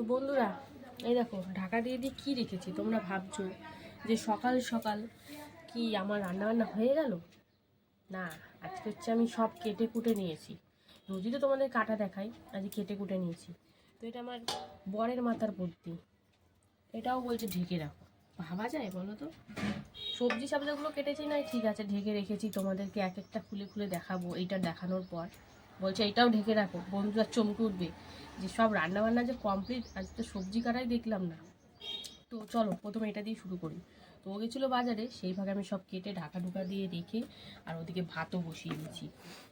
তো বন্ধুরা, এই দেখো, ঢাকা দিয়ে দিয়ে কী রেখেছি তোমরা ভাবছ? যে সকাল সকাল কি আমার রান্নাবান্না হয়ে গেল? না, আজকে হচ্ছে আমি সব কেটে কুটে নিয়েছি। রোজই তো তোমাদের কাটা দেখাই আজ কেটে কুটে নিয়েছি। তো এটা আমার বরের মাথার বুদ্ধি। এটাও বলছে ঢেকে রাখো। ভাবা যায় বলো তো? সবজি সবজিগুলো কেটেছি না ঠিক আছে, ঢেকে রেখেছি। তোমাদেরকে এক একটা খুলে খুলে দেখাবো, এইটা দেখানোর পর। বলছে এটাও ঢেকে রাখো। বন্ধুরা, চমকে উঠবে। যে সব রান্নাবান্না যে কমপ্লিট আজ তো সবজি কাটাই দেখলাম না। তো চলো, প্রথমে এটা দিয়ে শুরু করি। তো ও গেছিল বাজারে সেইভাবে আমি সব কেটে ঢাকা ঢুকা দিয়ে রেখে আর ওদিকে ভাতও বসিয়ে দিয়েছি।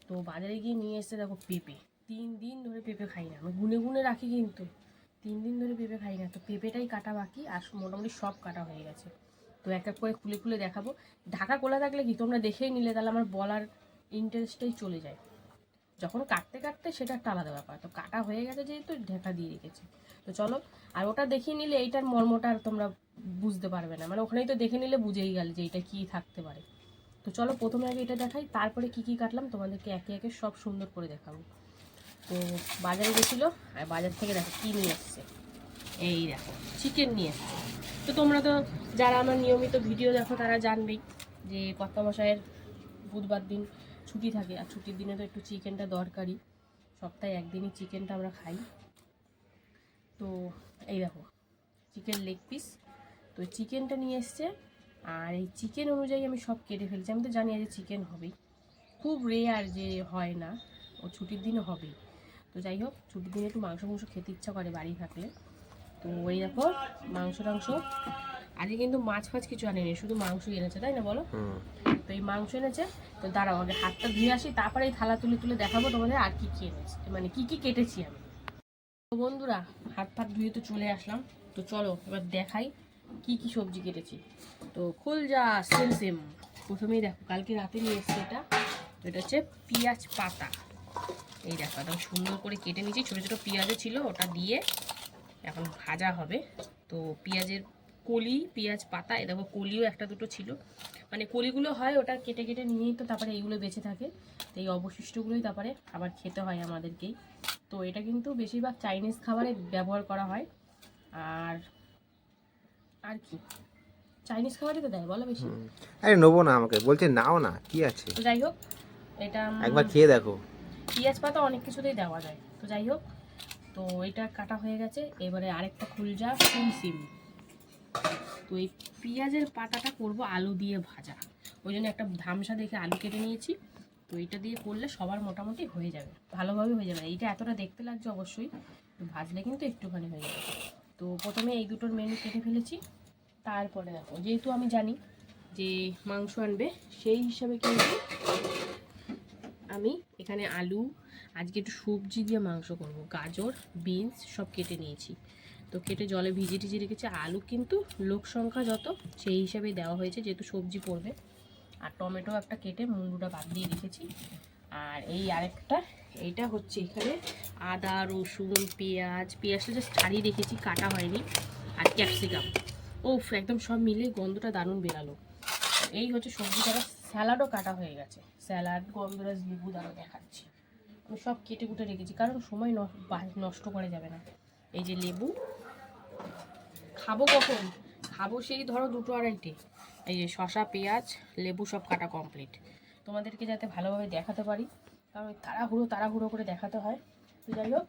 তো বাজারে গিয়ে নিয়ে এসে দেখো পেঁপে। তিন দিন ধরে পেঁপে খাই না, আমি গুনে গুনে রাখি কিন্তু। তিন দিন ধরে পেঁপে খাই না, তো পেঁপেটাই কাটা বাকি আর মোটামুটি সব কাটা হয়ে গেছে। তো এক এক করে খুলে খুলে দেখাবো। ঢাকা খোলা থাকলে কি, তোমরা দেখেই নিলে, তাহলে আমার বলার ইন্টারেস্টটাই চলে যায়। যখন কাটতে কাটতে সেটা একটা আলাদা ব্যাপার। তো কাটা হয়ে গেছে যেহেতু ঢাকা দিয়ে রেখেছি। তো চলো, আর ওটা দেখিয়ে নিলে এইটার মর্মটা আর তোমরা বুঝতে পারবে না। মানে ওখানেই তো দেখে নিলে বুঝেই গেল যে এটা কী থাকতে পারে। তো চলো, প্রথমে আগে এটা দেখাই, তারপরে কি কি কাটলাম তোমাদেরকে একে একে সব সুন্দর করে দেখাবো। তো বাজারে গেছিল, আর বাজার থেকে দেখো কী নিয়ে এসছে। এই দেখো চিকেন নিয়ে এসছে। তো তোমরা তো যারা আমার নিয়মিত ভিডিও দেখো তারা জানবেই যে কর্তা মশাইয়ের বুধবার দিন ছুটি থাকে আর ছুটির দিনে তো একটু চিকেনটা দরকারি। সপ্তাহে একদিনই চিকেনটা আমরা খাই। তো এই দেখো, চিকেন লেগ পিস তো চিকেনটা নিয়ে এসছে আর এই চিকেন অনুযায়ী আমি সব কেটে ফেলছি। আমি তো জানি যে চিকেন হবেই। খুব রেয়ার যে হয় না, ও ছুটির দিনে হবেই। তো যাই হোক, ছুটির দিনে একটু মাংস মাংস খেতে ইচ্ছা করে বাড়ি থাকলে। তো ওই দেখো মাংস টাংস আজকে কিন্তু মাছ ফাছ কিছু আনেনি শুধু মাংসই এনেছে তাই না বলো? তো এই মাংস এনেছে তো দাঁড়াও আগে হাতটা ধুয়ে আসি তারপরে এই থালা তুলে তুলে দেখাবো তোমাদের আর কি কি এনেছে মানে কি কি কেটেছি আমি। তো বন্ধুরা হাত ফাত ধুয়ে তো চলে আসলাম তো চলো এবার দেখাই কি কি সবজি কেটেছি। তো খোল যা সেম সেম। প্রথমেই দেখো কালকে রাতে নিয়ে এসছে এটা তো এটা হচ্ছে পেঁয়াজ পাতা। এই দেখো একদম সুন্দর করে কেটে নিয়েছি ছোটো ছোটো পেঁয়াজও ছিল ওটা দিয়ে এখন ভাজা হবে। তো পেঁয়াজের কলি পেঁয়াজ পাতা এ দেখো কলিও একটা দুটো ছিল। মানে কলিগুলো হয় ওটা কেটে কেটে নিয়েই তো তারপরে এইগুলো বেঁচে থাকে। তো এই অবশিষ্টগুলোই তারপরে আবার খেতে হয় আমাদেরকেই। তো এটা কিন্তু বেশিরভাগ চাইনিজ খাবারে ব্যবহার করা হয়। আর আর কি? চাইনিজ খাবারই তো দেয় বলো বেশি। আরে নেব না আমাকে বলছে নাও না কি আছে? যাই হোক এটা একবার খেয়ে দেখো। পেঁয়াজ পাতা অনেক কিছুতেই দেওয়া যায়। তো যাই হোক তো এটা কাটা হয়ে গেছে। এবারে আরেকটা খুলজা সিম সিম। তো এই পেঁয়াজের পাতাটা করব আলু দিয়ে ভাজা। ওই জন্য একটা ধামসা দেখে আলু কেটে নিয়েছি। তো এটা দিয়ে করলে সবার মোটামুটি হয়ে যাবে, ভালোভাবে হয়ে যাবে। এইটা এতটা দেখতে লাগছে অবশ্যই ভাজলে কিন্তু একটুখানি হয়ে যাবে। তো প্রথমে এই দুটোর মেনু কেটে ফেলেছি। তারপরে দেখো, যেহেতু আমি জানি যে মাংস আনবে, সেই হিসাবে কিন্তু আমি এখানে আলু, আজকে একটু সবজি দিয়ে মাংস করব, গাজর, বিনস সব কেটে নিয়েছি। তো কেটে জলে ভিজিয়ে টিজিয়ে রেখেছি। আলু কিন্তু লোক সংখ্যা যত, সেই হিসাবে দেওয়া হয়েছে, যেহেতু সবজি পড়বে। আর টমেটো একটা কেটে মুন্ডুটা বাদ দিয়ে রেখেছি। আর এই আরেকটা, এইটা হচ্ছে এখানে আদা, রসুন, পেঁয়াজ, পেঁয়াজটা জাস্ট ছাড়িয়ে রেখেছি, কাটা হয়নি। আর ক্যাপসিকাম। ও একদম সব মিলে গন্ধটা দারুণ বেরালো। এই হচ্ছে সবজি কাটা স্যালাডও কাটা হয়ে গেছে। স্যালাড, গন্ধরাজ, লেবু দ্বারা দেখাচ্ছি। আমি সব কেটে কুটে রেখেছি, কারণ সময় নষ্ট করা যাবে না। এই যে লেবু খাব কখন? খাব সেই ধরো দুটো আড়াইটে। এই যে শশা পেঁয়াজ লেবু সব কাটা কমপ্লিট তোমাদেরকে যাতে ভালোভাবে দেখাতে পারি কারণ তাড়াহুড়ো তাড়াহুড়ো করে দেখাতে হয়। তো যাই হোক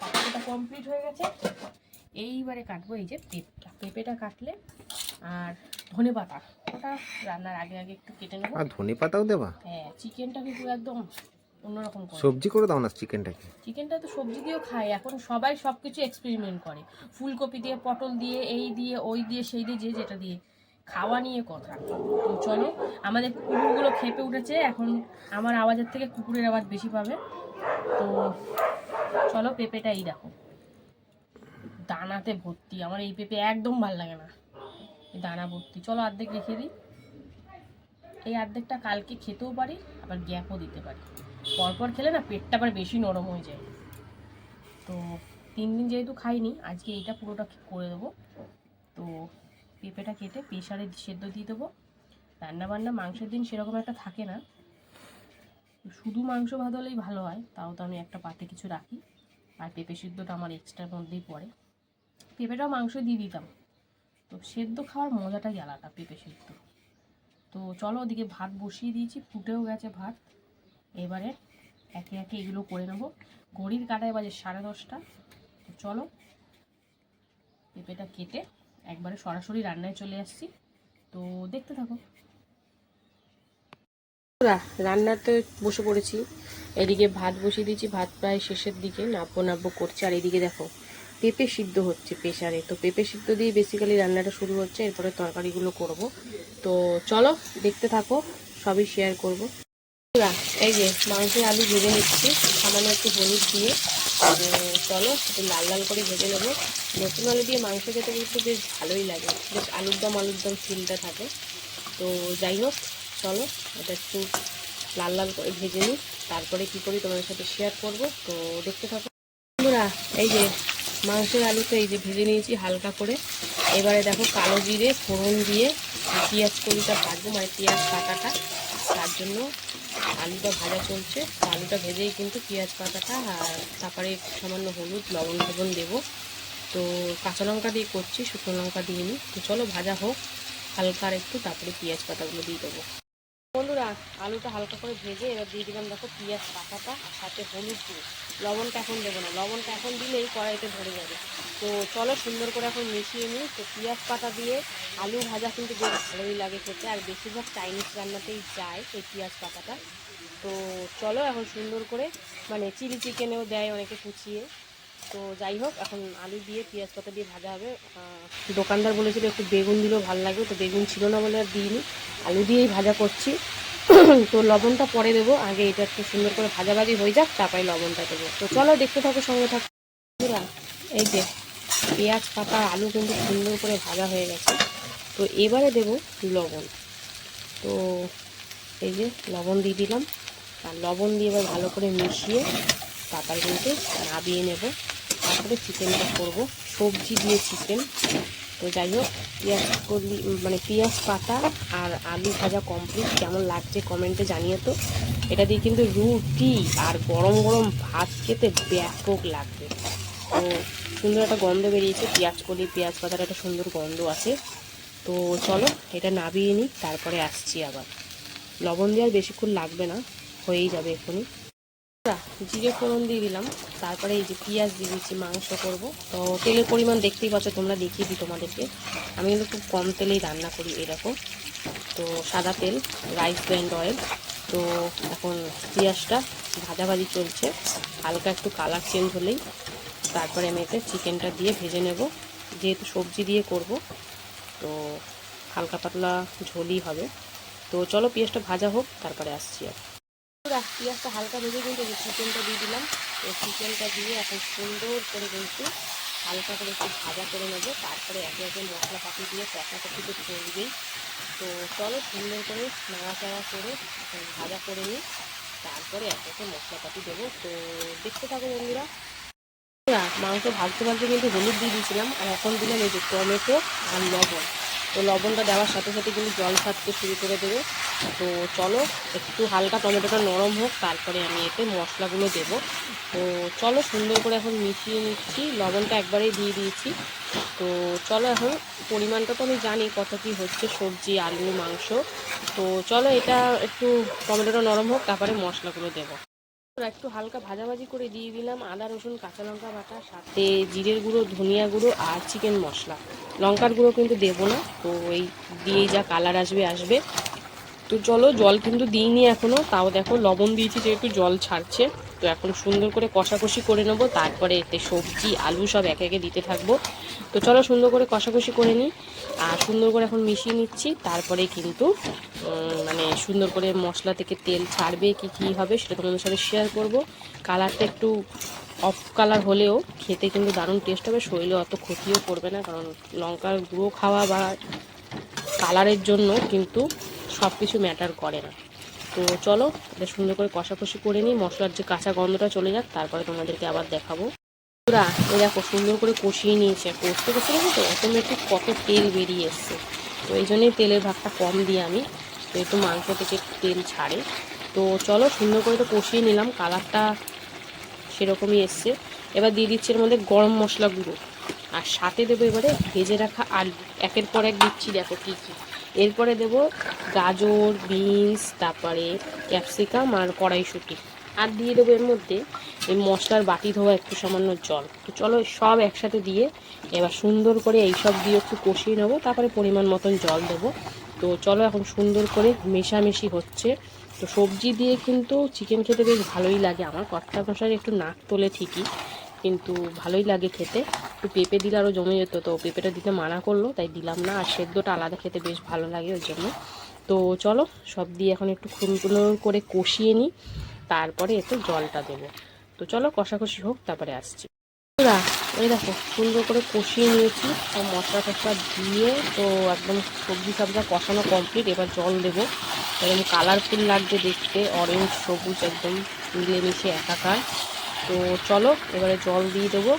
কাটাটা কমপ্লিট হয়ে গেছে। এইবারে কাটবো এই যে পেঁপটা। পেঁপেটা কাটলে আর ধনে পাতা। ওটা রান্নার আগে আগে একটু কেটে নেব। আর ধনে পাতাও দেবা? হ্যাঁ চিকেনটা কিন্তু একদম অন্যরকম করে। সবজি করে দাও না চিকেনটাকে? চিকেনটা তো সবজি দিয়েও খায়। এখন সবাই সব কিছু এক্সপেরিমেন্ট করে। ফুলকপি দিয়ে পটল দিয়ে এই দিয়ে ওই দিয়ে সেই দিয়ে যে যেটা দিয়ে। খাওয়া নিয়ে কথা। তো চলো আমাদের কুকুরগুলো খেপে উঠেছে। এখন আমার আওয়াজের থেকে কুকুরের আওয়াজ বেশি পাবে। তো চলো পেঁপেটা এই দেখো। দানাতে ভর্তি। আমার এই পেঁপে একদম ভালো লাগে না। দানা ভর্তি। চলো অর্ধেক রেখে দিই। এই অর্ধেকটা কালকে খেতেও পারি আবার গ্যাপও দিতে পারি। পরপর খেলে না পেটটা আবার বেশি নরম হয়ে যায়। তো তিন দিন যেহেতু খাইনি, আজকে এইটা পুরোটা করে দেবো। তো পেঁপেটা কেটে প্রেশারে সেদ্ধ দিয়ে দেবো। রান্নাবান্না মাংসের দিন সেরকম একটা থাকে না। শুধু মাংস ভাত হলেই ভালো হয়, তাও তো আমি একটা পাতে কিছু রাখি। আর পেঁপে সিদ্ধটা আমার এক্সট্রার মধ্যেই পড়ে। পেঁপেটাও মাংস দিয়ে দিতাম। তো সেদ্ধ খাওয়ার মজাটাই আলাদা, পেঁপে সিদ্ধ। তো চলো ওদিকে ভাত বসিয়ে দিয়েছি, ফুটেও গেছে ভাত। এবারে একে একে এগুলো করে নেব। ঘড়ির কাটায় বাজে সাড়ে দশটা। তো চলো, পেঁপেটা কেটে একবারে সরাসরি রান্নায় চলে আসছি। তো দেখতে থাকো। রান্নাতে বসে পড়েছি। এদিকে ভাত বসিয়ে দিয়েছি, ভাত প্রায় শেষের দিকে নাব্বো নাব্বো করছে। আর এদিকে দেখো, পেঁপে সিদ্ধ হচ্ছে প্রেশারে তো পেঁপে সিদ্ধ দিয়ে বেসিক্যালি রান্নাটা শুরু হচ্ছে। এরপরে তরকারিগুলো করব। তো চলো, দেখতে থাকো, সবই শেয়ার করব। এই যে মাংসের আলু ভেজে নিচ্ছি। সামান্য একটু হলুদ দিয়ে। চলো, একটু লাল লাল করে ভেজে নেব। নতুন আলু দিয়ে মাংস খেতে কিন্তু বেশ ভালোই লাগে। বেশ আলুর দম আলুর দম ফিলটা থাকে। তো যাই হোক, চলো, এটা একটু লাল লাল করে ভেজে নিই। তারপরে কি করি তোমাদের সাথে শেয়ার করব। তো দেখতে থাকো। বন্ধুরা, এই যে মাংসের আলু তো এই যে ভেজে নিয়েছি হালকা করে। এবারে দেখো কালো জিরে, ফোড়ন দিয়ে পেঁয়াজ কলিটা ভাজবো মানে পেঁয়াজ কাটাটা। তার জন্য আলুটা ভাজা চলছে। আলুটা ভেজেই কিন্তু পেঁয়াজ পাতাটা আর তারপরে সামান্য হলুদ, লবণ ফবণ দেবো। তো কাঁচা লঙ্কা দিয়ে করছি, শুকনো লঙ্কা দিয়ে নিই তো চলো ভাজা হোক, হালকা একটু, তারপরে পেঁয়াজ পাতাগুলো দিয়ে দেবো। বন্ধুরা, আলুটা হালকা করে ভেজে এবার দিয়ে দিলাম দেখো পেঁয়াজ, পাতাটা, আর সাথে হলুদ গুঁড়ো। লবণটা এখন দেবো না। লবণটা এখন দিলেই কড়াইতে ধরে যাবে। তো চলো সুন্দর করে এখন মিশিয়ে নিই। তো পেঁয়াজ পাতা দিয়ে আলু ভাজা কিন্তু বেশ ভালোই লাগে খেতে। আর বেশিরভাগ চাইনিজ রান্নাতেই যায় এই পেঁয়াজ পাতাটা। তো চলো এখন সুন্দর করে মানে চিলি চিকেনেও দেয় অনেকে কুচিয়ে। তো যাই হোক, এখন আলু দিয়ে পেঁয়াজ পাতা দিয়ে ভাজা হবে। দোকানদার বলেছিল একটু বেগুন দিলেও ভালো লাগবে, তো বেগুন ছিল না বলে আর দিইনি। আলু দিয়েই ভাজা করছি। তো লবণটা পরে দেবো, আগে এটা একটু সুন্দর করে ভাজাভাজি হয়ে যাক, তারপরে লবণটা দেবো। তো চলো দেখতে থাকো সঙ্গে থাকো। এই যে পেঁয়াজ পাতা, আলু কিন্তু সুন্দর করে ভাজা হয়ে গেছে। তো এবারে দেবো লবণ। তো এই যে লবণ দিয়ে দিলাম। আর লবণ দিয়ে এবার ভালো করে মিশিয়ে তারপরে কিন্তু নাবিয়ে নেব। তারপরে চিকেনটা করব। সবজি দিয়ে চিকেন। তো যাই হোক, পেঁয়াজ করলি মানে পেঁয়াজ পাতা আর আলু ভাজা কমপ্লিট কেমন লাগছে কমেন্টে জানিয়ে তো। এটা দিয়ে কিন্তু রুটি আর গরম গরম ভাত খেতে ব্যাপক লাগবে। তো সুন্দর একটা গন্ধ বেরিয়েছে। পেঁয়াজ কলি পেঁয়াজ পাতার একটা সুন্দর গন্ধ আছে। তো চলো, এটা নাবিয়ে নিই, তারপরে আসছি আবার। লবণ দেওয়ার বেশিক্ষণ লাগবে না, হয়েই যাবে এখনই। জিরে ফোড়ন দিয়ে দিলাম। তারপরে এই যে পেঁয়াজ দিয়ে দিচ্ছি মাংস করব। তো তেলের পরিমাণ দেখতেই পাচ্ছ, তোমরা দেখিয়ে দিই তোমাদেরকে। আমি কিন্তু খুব কম তেলেই রান্না করি এরকম। তো সাদা তেল, রাইস ব্র্যান্ড অয়েল। তো এখন পেঁয়াজটা ভাজাভাজি চলছে। হালকা একটু কালার চেঞ্জ হলেই তারপরে আমি এতে চিকেনটা দিয়ে ভেজে নেব। যেহেতু সবজি দিয়ে করব, তো হালকা পাতলা ঝোলই হবে। তো চলো পেঁয়াজটা ভাজা হোক, তারপরে আসছি আর পুরা পেঁয়াজটা হালকা ভেজে কিন্তু এই চিকেনটা দিয়ে দিলাম। তো চিকেনটা দিয়ে এখন সুন্দর করে কিন্তু হালকা করে একটু ভাজা করে নেব। তারপরে একে একে মশলা পাতি দিয়ে কষাকষি তো চলবেই। তো চলো সুন্দর করে নাড়াচাড়া করে ভাজা করে নিই। তারপরে একে একে মশলাপাতি দেবো। তো দেখতে থাকো বন্ধুরা, মাংস ভাজতে ভাজতে কিন্তু হলুদ দিয়ে দিয়েছিলাম। আর এখন দিলাম এই যে টমেটো আর লবণ। তো লবণটা দেওয়ার সাথে সাথে কিন্তু জল ছাড়তে শুরু করে দেবে। তো চলো, একটু হালকা টমেটোটা নরম হোক, তারপরে আমি এতে মশলাগুলো দেবো। তো চলো, সুন্দর করে এখন মিশিয়ে নিচ্ছি। লবণটা একবারেই দিয়ে দিয়েছি। তো চলো এখন পরিমাণটা তো আমি জানি কত কী হচ্ছে, সবজি, আলু, মাংস। তো চলো এটা একটু টমেটোটা নরম হোক, তারপরে মশলাগুলো দেবো। একটু হালকা ভাজাভাজি করে দিয়ে দিলাম। আদা, রসুন, কাঁচা লঙ্কা বাটা, সাথে জিরের গুঁড়ো, ধনিয়া গুঁড়ো আর চিকেন মশলা। লঙ্কার গুঁড়ো কিন্তু দেবো না, তো এই দিয়েই যা কালার আসবে আসবে। তো চলো, জল কিন্তু দিইনি এখনও তাও দেখো, লবণ দিয়েছি যেহেতু জল ছাড়ছে। তো এখন সুন্দর করে কষাকষি করে নেব, তারপরে এতে সবজি, আলু সব একে একে দিতে থাকব। তো চলো সুন্দর করে কষাকষি করে নিই। আর সুন্দর করে এখন মিশিয়ে নিচ্ছি, তারপরে কিন্তু মানে সুন্দর করে মশলা থেকে তেল ছাড়বে কি কি হবে সেটা তোমাদের সাথে শেয়ার করব। কালারটা একটু অফ কালার হলেও খেতে কিন্তু দারুণ টেস্ট হবে, শরীরে অত ক্ষতিও করবে না, কারণ লঙ্কার গুঁড়ো খাওয়া বা কালারের জন্য কিন্তু সব কিছু ম্যাটার করে না। তো চলো এটা সুন্দর করে কষাকষি করে নিই। মশলার যে কাঁচা গন্ধটা চলে যাক, তারপরে তোমাদেরকে আবার দেখাবো। পুরা এই দেখো সুন্দর করে কষিয়ে নিয়েছে। কষতে কষতে দেখো তো, অটোমেটিক কত তেল বেরিয়ে এসছে। তো এই জন্যই তেলের ভাগটা কম দিই আমি তো একটু মাংস থেকে তেল ছাড়ে। তো চলো সুন্দর করে তো কষিয়ে নিলাম, কালারটা সেরকমই এসছে। এবার দিয়ে দিচ্ছি এর মধ্যে গরম মশলা গুঁড়ো। আর সাথে দেবো এবারে ভেজে রাখা আলু একের পর এক দিচ্ছি, দেখো কী কী। এরপরে দেবো গাজর, বিনস, তারপরে ক্যাপসিকাম আর কড়াইশুঁটি। আর দিয়ে দেবো এর মধ্যে এই মশলার বাটি ধোয়া একটু সামান্য জল। তো চলো সব একসাথে দিয়ে এবার সুন্দর করে এই সব দিয়ে একটু কষিয়ে নেব, তারপরে পরিমাণ মতন জল দেবো। তো চলো এখন সুন্দর করে মেশামেশি হচ্ছে। তো সবজি দিয়ে কিন্তু চিকেন খেতে বেশ ভালোই লাগে। আমার কর্তা মশাই একটু নাক তোলে ঠিকই। কিন্তু ভালোই লাগে খেতে। একটু পেঁপে দিলে আরও জমে যেত, তো পেঁপেটা দিতে মানা করল, তাই দিলাম না। আর সেদ্ধটা আলাদা খেতে বেশ ভালো লাগে ওই জন্য। তো চলো, সব দিয়ে এখন একটু খুনকুনো করে কষিয়ে নিই, তারপরে এতে জলটা দেবো। তো চলো, কষাকষি হোক, তারপরে আসছি। এই দেখো সুন্দর করে কষিয়ে নিয়েছি। সব মশলা টশলা দিয়ে তো একদম সবজি সবজা কষানো কমপ্লিট এবার জল দেবো। একদম কালারফুল লাগবে দেখতে অরেঞ্জ সবুজ, একদম মিলেমিশে একাকার। তো চলো, এবারে জল দিয়ে দেবো।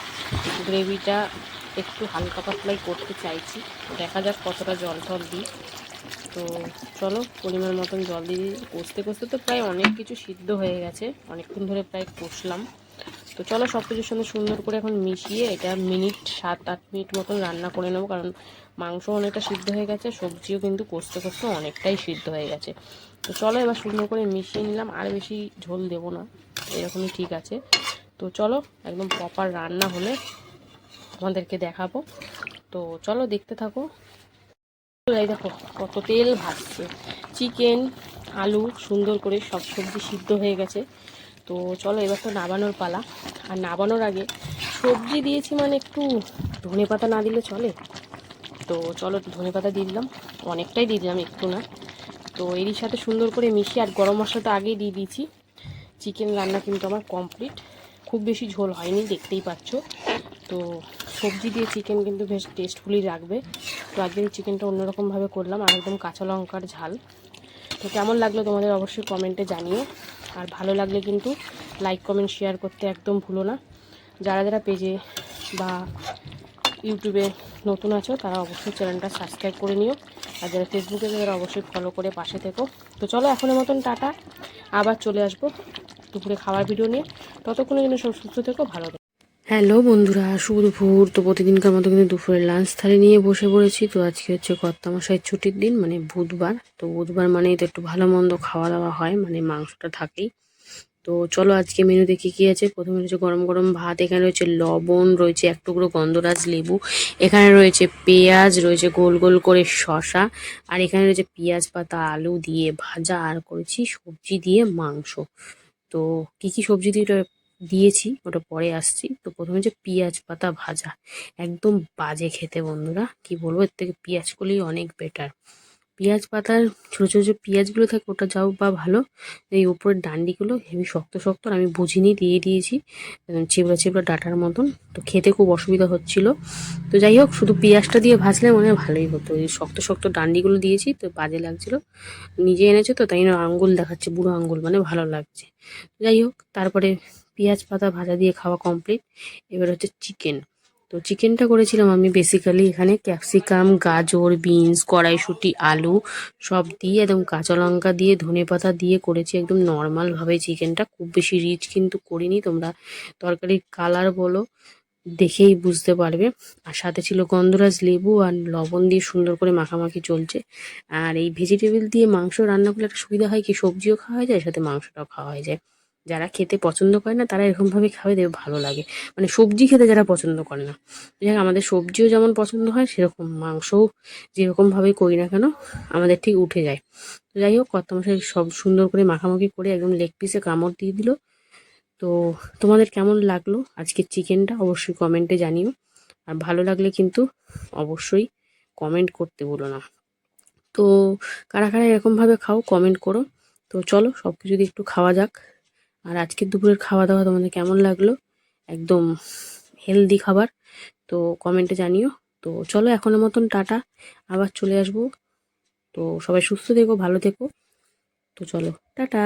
গ্রেভিটা একটু হালকা পাতলাই করতে চাইছি। দেখা যাক কতটা জল টল দিই। তো চলো, পরিমাণ মতন জল দিয়ে কষতে কষতে তো প্রায় অনেক কিছু সিদ্ধ হয়ে গেছে। অনেকক্ষণ ধরে প্রায় কষলাম। তো চলো, সব কিছুর সঙ্গে সুন্দর করে এখন মিশিয়ে এটা মিনিট সাত, আট মিনিট মতন রান্না করে নেব। কারণ মাংস অনেকটা সিদ্ধ হয়ে গেছে, সবজিও কিন্তু কষতে কষতে অনেকটাই সিদ্ধ হয়ে গেছে। তো চলো, এবার সুন্দর করে মিশিয়ে নিলাম। আর বেশি ঝোল দেবো না। এরকমই ঠিক আছে। তো চলো, একদম প্রপার রান্না হলে তোমাদেরকে দেখাবো। তো চলো দেখতে থাকো। এই দেখো, কত তেল ভাজছে। চিকেন, আলু সুন্দর করে সব সবজি সিদ্ধ হয়ে গেছে। তো চলো এবার তো নাবানোর পালা। আর নাবানোর আগে সবজি দিয়েছি মানে একটু ধনে পাতা না দিলে চলে। তো চলো ধনে পাতা দিয়ে দিলাম। অনেকটাই দিয়ে দিলাম একটু না। তো এরই সাথে সুন্দর করে মিশিয়ে আর গরম মশলা তো আগেই দিয়ে দিয়েছি। চিকেন রান্না কিন্তু আমার কমপ্লিট খুব বেশি ঝোল হয়নি, দেখতেই পাচ্ছ। তো সবজি দিয়ে চিকেন কিন্তু বেশ টেস্টফুলি লাগবে তো আজকের চিকেনটা অন্যরকমভাবে করলাম, আর একদম কাঁচা লঙ্কার ঝাল। তো কেমন লাগল তোমাদের অবশ্যই কমেন্টে জানিও। আর ভালো লাগলে কিন্তু লাইক কমেন্ট শেয়ার করতে একদম ভুলো না। যারা যারা পেজে বা ইউটিউবে নতুন আছো, তারা অবশ্যই চ্যানেলটা সাবস্ক্রাইব করে নিও। আর যারা ফেসবুকে তারা অবশ্যই ফলো করে পাশে থেকো। তো চলো এখনের মতন টাটা। আবার চলে আসব। দুপুরে খাওয়ার ভিডিও নিয়ে। ততক্ষণে যেন সব সুস্থ থেকো, ভালো থেকো। হ্যালো বন্ধুরা, শুভ দুপুর। তো প্রতিদিনকার মতো কিন্তু দুপুরে লাঞ্চ থালি নিয়ে বসে পড়েছি। তো আজকে হচ্ছে কর্তামশাইয়ের ছুটির দিন মানে বুধবার। তো বুধবার মানেই তো একটু ভালো মন্দ খাওয়া দাওয়া হয় মানে মাংসটা থাকেই। তো চলো আজকে মেনুতে কী কী আছে? প্রথমে রয়েছে গরম গরম ভাত, এখানে রয়েছে লবণ, রয়েছে এক টুকরো গন্ধরাজ লেবু, এখানে রয়েছে পেঁয়াজ, রয়েছে গোল গোল করে শশা আর এখানে রয়েছে পেঁয়াজ পাতা, আলু দিয়ে ভাজা, আর করেছি সবজি দিয়ে মাংস। তো কি কি সবজি দিয়ে ওটা দিয়েছি, ওটা পরে আসছি। তো প্রথমে যে পেঁয়াজ পাতা ভাজা, একদম বাজে খেতে বন্ধুরা। কি বলব, এর থেকে পেঁয়াজ কলি অনেক বেটার পেঁয়াজ পাতার ছোটো ছোটো যে পেঁয়াজগুলো থাকে, ওটা যাও বা ভালো। এই উপরের ডান্ডিগুলো হেভি শক্ত শক্ত, আর আমি বুঝিনি, দিয়ে দিয়েছি চিবড়া চিবড়া ডাটার মতন। তো খেতে খুব অসুবিধা হচ্ছিল। তো যাই হোক, শুধু পেঁয়াজটা দিয়ে ভাজলে মনে হয় ভালোই হতো। এই শক্ত শক্ত ডান্ডিগুলো দিয়েছি, তো বাজে লাগছিল। নিজে এনেছে তো, তাই আঙ্গুল দেখাচ্ছে, বুড়ো আঙ্গুল মানে ভালো লাগছে। যাই হোক, তারপরে পেঁয়াজ পাতা ভাজা দিয়ে খাওয়া কমপ্লিট এবার হচ্ছে চিকেন তো চিকেনটা করেছিলাম আমি বেসিক্যালি এখানে ক্যাপসিকাম গাজর বিনস কড়াইশুঁটি, আলু সব দিয়ে একদম কাঁচা লঙ্কা দিয়ে, ধনে পাতা দিয়ে করেছি একদম নর্মালভাবে চিকেনটা। খুব বেশি রিচ কিন্তু করিনি, তোমরা তরকারির কালার বলো, দেখেই বুঝতে পারবে। আর সাথে ছিল গন্ধরাজ লেবু আর লবণ দিয়ে সুন্দর করে মাখামাখি চলছে। আর এই ভেজিটেবল দিয়ে মাংস রান্না করলে একটা সুবিধা হয় কি, সবজিও খাওয়া যায়, সাথে মাংসটাও খাওয়া হয়ে যায়। যারা খেতে পছন্দ করে না, তারা এরকমভাবে খাবে, দেখবে ভালো লাগে। মানে সবজি খেতে যারা পছন্দ করে না। যাই আমাদের সবজিও যেমন পছন্দ হয়, সেরকম মাংসও যেরকমভাবে করি না কেন, আমাদের ঠিক উঠে যায়। তো যাই হোক কত মশাই সব সুন্দর করে মাখামাখি করে একদম লেগ পিসে কামড় দিয়ে দিল। তো তোমাদের কেমন লাগল আজকের চিকেনটা, অবশ্যই কমেন্টে জানিও। আর ভালো লাগলে কিন্তু অবশ্যই কমেন্ট করতে বলো না। তো কারা কারা এরকমভাবে খাও কমেন্ট করো। তো চলো সব কিছু দিয়ে একটু খাওয়া যাক। আর আজকের দুপুরের খাওয়া দাওয়া তোমাদের কেমন লাগল? একদম হেলদি খাবার। তো কমেন্টে জানিও। তো চলো এখনের মতন টাটা। আবার চলে আসব। তো সবাই সুস্থ থেকো, ভালো থেকো। তো চলো, টাটা।